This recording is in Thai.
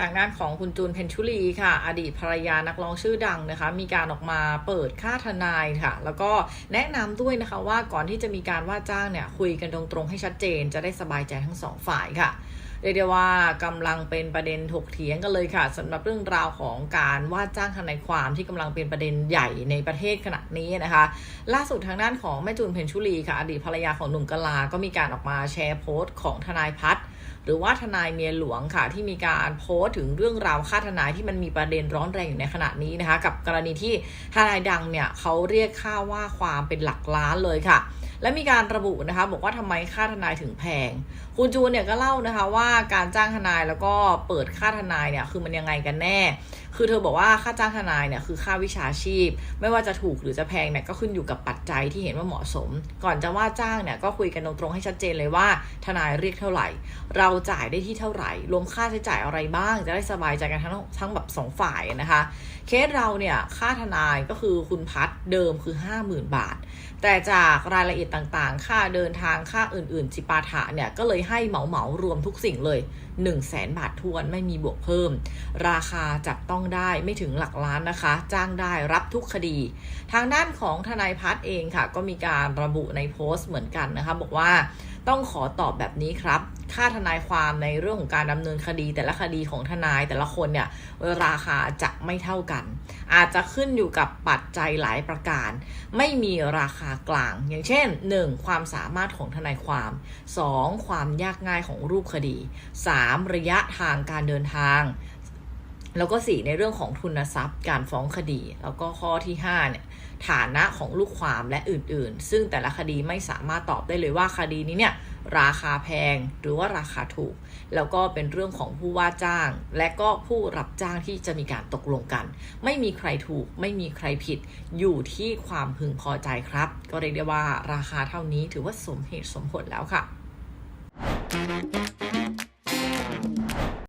ทางด้านของคุณจูนเพนชุลีค่ะ อดีตภรรยานักร้องชื่อดังนะคะ มีการออกมาเปิดค่าทนายค่ะ แล้วก็แนะนำด้วยนะคะว่าก่อนที่จะมีการว่าจ้างเนี่ย คุยกันตรงๆให้ชัดเจน จะได้สบายใจทั้งสองฝ่ายค่ะเรียกได้ว่ากำลังเป็นประเด็นถกเถียงกันเลยค่ะสำหรับเรื่องราวของการว่าจ้างทนายความที่กำลังเป็นประเด็นใหญ่ในประเทศขณะนี้นะคะ ล่าสุดทางด้านของแม่จูนเพนชุลีค่ะ อดีตภรรยาของหนุ่มกะลา ก็มีการออกมาแชร์โพสต์ของทนายพัฒน์ หรือว่าทนายเมียหลวงค่ะ ที่มีการโพสต์ถึงเรื่องราวค่าทนายที่มันมีประเด็นร้อนแรงอยู่ในขณะนี้นะคะ กับกรณีที่ทนายดังเนี่ยเขาเรียกค่าว่าความเป็นหลักล้านเลยค่ะ และมีการระบุนะคะ บอกว่าทำไมค่าทนายถึงแพง คุณจูนเนี่ยก็เล่านะคะว่าการจ้างทนายแล้วก็เปิดค่าทนายเนี่ยคือมันยังไงกันแน่ คือเธอบอกว่าค่าจ้างทนายเนี่ยคือค่าวิชาชีพ ไม่ว่าจะถูกหรือจะแพงเนี่ยก็ขึ้นอยู่กับปัจจัยที่เห็นว่าเหมาะสม ก่อนจะว่าจ้างเนี่ยก็คุยกันตรงๆให้ชัดเจนเลยว่า ทนายเรียกเท่าไหร่ เราจ่ายได้ที่เท่าไหร่ รวมค่าใช้จ่ายอะไรบ้าง จะได้สบายใจกันทั้งทั้งแบบสองฝ่ายนะคะเคสเราเนี่ยค่าทนายก็คือคุณพัดเดิมคือ 50,000 บาท แต่จากรายละเอียดต่างๆ ค่าเดินทางค่าอื่นๆจิปาถะเนี่ยก็เลยให้เหมาเหมารวมทุกสิ่งเลย 1 0 0 0 0แสนบาททวนไม่มีบวกเพิ่ม ราคาจับต้องได้ไม่ถึงหลักล้านนะคะ จ้างได้รับทุกคดี ทางด้านของทนายพัฒน์เองค่ะ ก็มีการระบุในโพสต์เหมือนกันนะคะ บอกว่าต้องขอตอบแบบนี้ครับ ค่าทนายความในเรื่องของการดำเนินคดี แต่ละคดีของทนายแต่ละคนเนี่ยราคาจะไม่เท่ากัน อาจจะขึ้นอยู่กับปัจจัยหลายประการ ไม่มีราคากลาง อย่างเช่น 1. ความสามารถของทนายความ 2. ความยากง่ายของรูปคดี 3. ระยะทางการเดินทาง แล้วก็ 4 ในเรื่องของทุนทรัพย์ การฟ้องคดี แล้วก็ข้อที่5เนี่ยฐานะของลูกความและอื่นๆ ซึ่งแต่ละคดีไม่สามารถตอบได้เลยว่าคดีนี้เนี่ยราคาแพงหรือว่าราคาถูก แล้วก็เป็นเรื่องของผู้ว่าจ้าง และก็ผู้รับจ้างที่จะมีการตกลงกัน ไม่มีใครถูก ไม่มีใครผิด อยู่ที่ความพึงพอใจครับ ก็เรียกได้ว่าราคาเท่านี้ถือว่าสมเหตุสมผลแล้วค่ะ